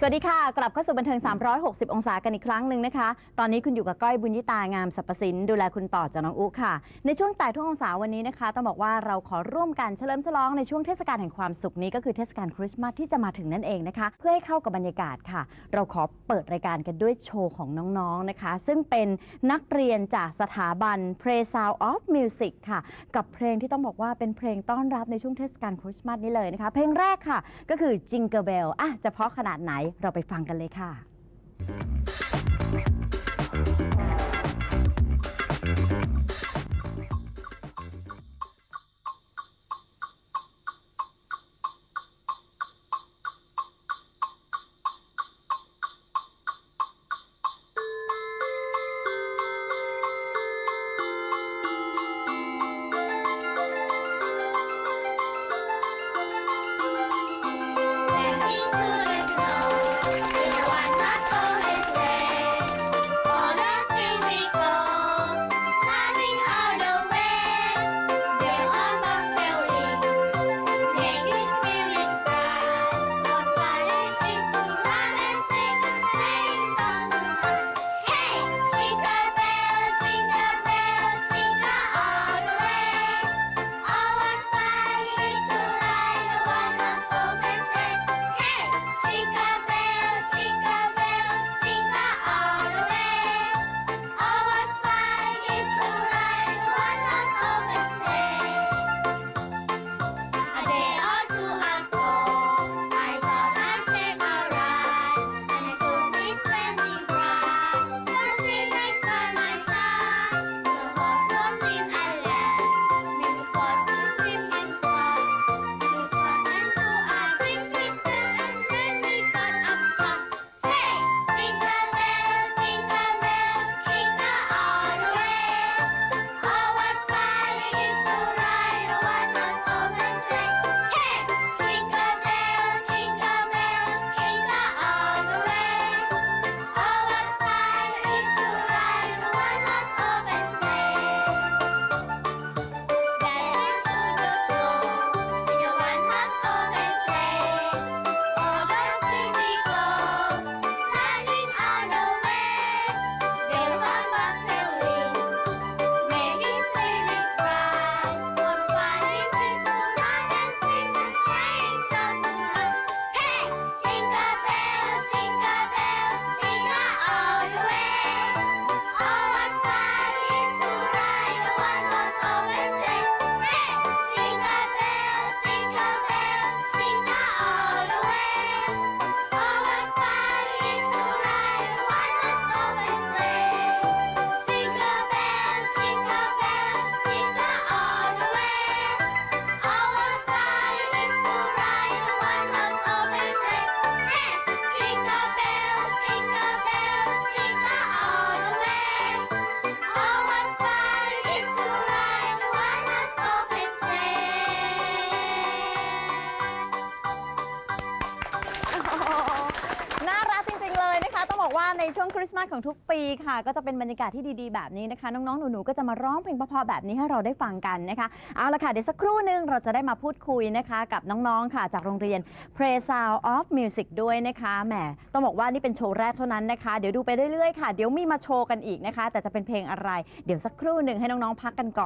สวัสดีค่ะ กลับเข้าสู่บันเทิง 360 องศากันอีกครั้งหนึ่งนะคะ ตอนนี้คุณอยู่กับก้อยบุญยิตางามสรรพสินดูแลคุณต่อจากน้องอุค่ะ ในช่วงแต่ทุกองศาวันนี้นะคะ ต้องบอกว่าเราขอร่วมกันเฉลิมฉลองในช่วงเทศกาลแห่งความสุขนี้ก็คือเทศกาลคริสต์มาสที่จะมาถึงนั่นเองนะคะ เพื่อให้เข้ากับบรรยากาศค่ะ เราขอเปิดรายการกันด้วยโชว์ของน้องๆนะคะ ซึ่งเป็นนักเรียนจากสถาบัน Play Sound of Music ค่ะ กับเพลงที่ต้องบอกว่าเป็นเพลงต้อนรับในช่วงเทศกาลคริสต์มาสนี้เลยนะคะ เพลงแรกค่ะ ก็คือ Jingle Bell อะจะเพราะขนาดไหนเราไปฟังกันเลยค่ะ ในช่วงคริสต์มาสของทุกปีค่ะ ก็จะเป็นบรรยากาศที่ดีๆแบบนี้นะคะ น้องๆ หนูๆ ก็จะมาร้องเพลงเพราะๆแบบนี้ให้เราได้ฟังกันนะคะ เอาละค่ะ เดี๋ยวสักครู่หนึงเราจะได้มาพูดคุยนะคะ กับน้องๆ ค่ะ จากโรงเรียน Play Sound of Music ด้วยนะคะ แหม ต้องบอกว่านี่เป็นโชว์แรกเท่านั้นนะคะ เดี๋ยวดูไปเรื่อยๆ ค่ะ เดี๋ยวมีมาโชว์กันอีกนะคะ แต่จะเป็นเพลงอะไร เดี๋ยวสักครู่หนึ่งให้น้องๆ พักกันก่อน